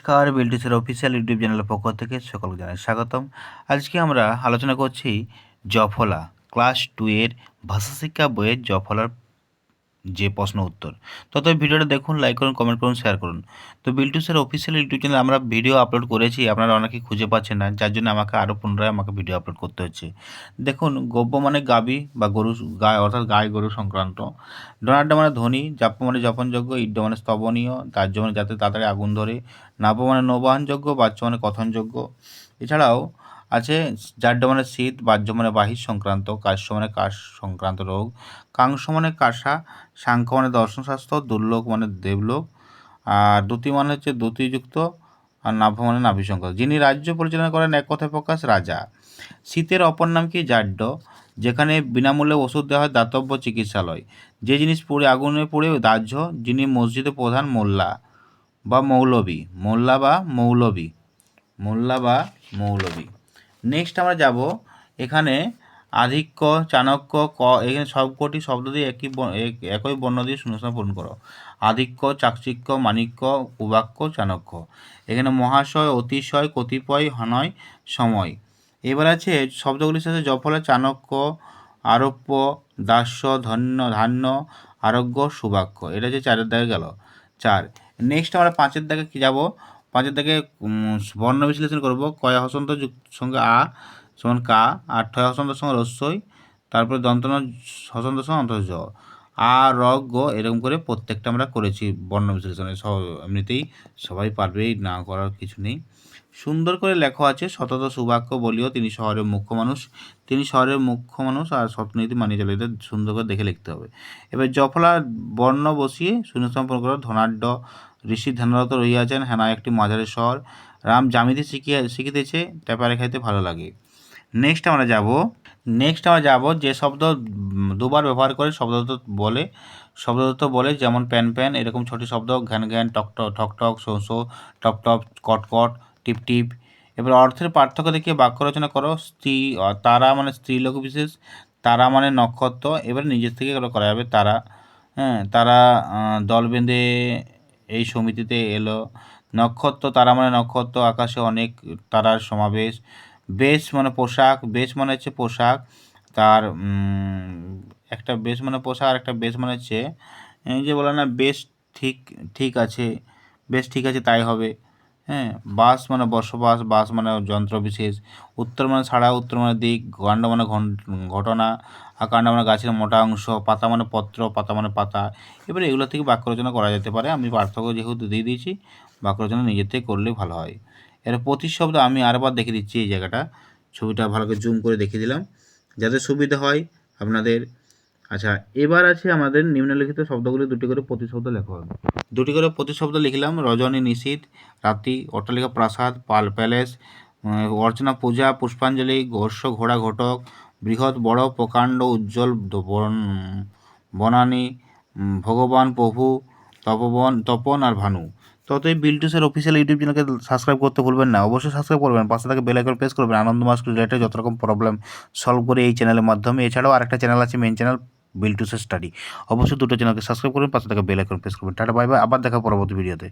নমস্কার বিলটিসের official YouTube চ্যানেলের পক্ষ থেকে সকলকে জানাই স্বাগতম। আজকে আমরা আলোচনা করছি জফলা ক্লাস টু এর ভাষা শিক্ষা বইয়ের জফলার যে প্রশ্ন উত্তর। তত ভিডিওটা দেখুন লাইক করুন কমেন্ট করুন শেয়ার করুন। তো বিলটুসের অফিসিয়াল ইউটিউব চ্যানেল আমরা ভিডিও আপলোড করেছি, আপনারা অনেকে খুঁজে পাচ্ছেন না, যার জন্য আমাকে আরও পুনরায় আমাকে ভিডিও আপলোড করতে হচ্ছে। দেখুন, গব্য মানে গাবি বা গরু গায় অর্থাৎ গায়ে গরু সংক্রান্ত। ডোনাড্ড মানে ধ্বনি জাপ মানে জপনযোগ্য, ইড্ড মানে স্তবনীয়, দাহ্য মানে যাতে তাড়াতাড়ি আগুন ধরে নাব মানে নৌবাহনযোগ্য বাচ্য মানে কথনযোগ্য। এছাড়াও আছে জাড্য মানে শীত, বাহ্য মানে বাহির সংক্রান্ত কাশ্য মানে কাশ সংক্রান্ত রোগ কাংস মানে কাঁসা সাংখ্য মানে দর্শনশাস্ত্র দুর্লোক মানে দেবলোক, আর দ্যুতি মানে হচ্ছে দ্যুতিযুক্ত আর নাভ মানে নাভি সংক্রান্ত। যিনি রাজ্য পরিচালনা করেন, এক কথায় প্রকাশ রাজা। শীতের অপর নাম কি? জাড্য, যেখানে বিনামূল্যে ওষুধ দেওয়া হয় দাতব্য চিকিৎসালয়। যে জিনিস পুড়ে আগুনে পুড়ে দাহ্য, যিনি মসজিদে প্রধান মোল্লা বা মৌলবী। মোল্লা বা মৌলবী। মোল্লা বা মৌলবী। নেক্সট আমরা যাব এখানে আধিক্য, চাণক্য, ক, এখানে সবকটি শব্দ দিয়ে একই এক- একই বর্ণ দিয়ে শূন্যস্থান পূরণ করো। আধিক্য, চাকচিক্য, মাণিক্য, উবাক্য, চাণক্য। এখানে মহাশয়, অতিশয়, কতিপয়, হনয়, সময়। এবার আছে শব্দগুলির সাথে জফলা, চাণক্য, আরোপ্য, দাস্য, ধন্য, ধান্য, আরোগ্য, সুবাক্য। এটা হচ্ছে চারের দাগে গেল, চার। নেক্সট আমরা পাঁচের দাগে কি যাব? পাঁচের উম, বর্ণ বিশ্লেষণ করব। কয় হসন্ত সঙ্গে আ সমান কা আর ঠয় হসন্তের সঙ্গে রস্যই। তারপরে দন্তন হসন্ত সঙ্গে অন্তর্জ। জ আ র গ এরকম করে প্রত্যেকটা আমরা করেছি বর্ণ বিশ্লেষণে। এমনিতেই সবাই পারবেই না করার কিছু নেই। সুন্দর করে লেখা আছে শতত সুবাক্য বলিও তিনি শহরের মুখ্য মানুষ। তিনি শহরের মুখ্য মানুষ আর সত্যনীতি মানিয়ে চলে। এটা সুন্দর করে দেখে লিখতে হবে। এবার জফলা বর্ণ বসিয়ে শূন্যস্থান পূরণ করো ধনাঢ্য ঋষি ধ্যানরত রহিয়াছেন। হেনা একটি মাঝারের শহর। রাম জামিতে শিখিয়ে শিখিতেছে ট্যাপারে খাইতে ভালো লাগে। নেক্সট আমরা যাব। নেক্সট আমরা যাব যে শব্দ দুবার ব্যবহার করে শব্দদত্ত বলে। শব্দদত্ত বলে যেমন প্যান প্যান, এরকম ছোটি শব্দ, ঘ্যান ঘ্যান, টক টক, ঠক ঠক শো শো টপ টপ, কট কট, টিপ টিপ। এবার অর্থের পার্থক্য দেখিয়ে বাক্য রচনা করো। স্ত্রী তারা মানে স্ত্রীলোক বিশেষ, তারা মানে নক্ষত্র। এবার নিজের থেকে করা যাবে তারা। হ্যাঁ তারা দল বেঁধে এই সমিতিতে এলো। নক্ষত্র, তারা মানে নক্ষত্র আকাশে অনেক তারার সমাবেশ। বেশ মানে পোশাক, বেশ মানে হচ্ছে পোশাক। তার একটা বেশ মানে পোশাক আর একটা বেশ মানে হচ্ছে যে বলে না, বেশ ঠিক ঠিক আছে, বেশ ঠিক আছে তাই হবে। হ্যাঁ বাস মানে বসবাস, বাস মানে যন্ত্র বিশেষ উত্তর মানে ছাড়া, উত্তর মানে দিক, কাণ্ড মানে ঘটনা, আর কাণ্ড মানে গাছের মোটা অংশ, পাতা মানে পত্র, পাতা মানে পাতা। এবারে এগুলো থেকে বাক্য রচনা করা যেতে পারে। আমি পার্থক্য যেহেতু দিয়ে দিয়েছি, বাক্য রচনা নিজের থেকে করলে ভালো হয়। এর প্রতিশব্দ আমি আরেকবার দেখে দিচ্ছি এই জায়গাটা। ছবিটা ভালো করে জুম করে দেখিয়ে দিলাম। যাতে সুবিধা হয় আপনাদের আচ্ছা এবার আছে আমাদের নিম্নলিখিত শব্দগুলি, দুটি করে প্রতিশব্দ লেখা হবে দুটি করে প্রতিশব্দ লিখলাম, রজনী নিশীথ রাতি অট্টালিকা প্রাসাদ, পাল প্যালেস অর্চনা পূজা, পুষ্পাঞ্জলি ঘর্ষ ঘোড়া ঘটক, বৃহৎ, বড়, প্রকাণ্ড, উজ্জ্বল বন- বনানী ভগবান, প্রভু, তপবন, তপন আর ভানু। ততই বিলটুসের অফিসিয়াল ইউটিউব চ্যানেলকে সাবস্ক্রাইব করতে ভুলবেন না, অবশ্যই সাবস্ক্রাইব করবেন, পাশে থেকে বেল আইকন প্রেস করবেন। আনন্দ মাস্ক রিলেটেড যত রকম প্রবলেম সলভ করে এই চ্যানেলের মাধ্যমে। এছাড়াও আরেকটা চ্যানেল আছে মেন চ্যানেল বিলটুসের স্টাডি অবশ্যই দুটো চ্যানেলকে সাবস্ক্রাইব করবেন, পাশে থাকা বেল আইকন প্রেস করবেন। টাটা বাই বাই আবার দেখা পরবর্তী ভিডিওতে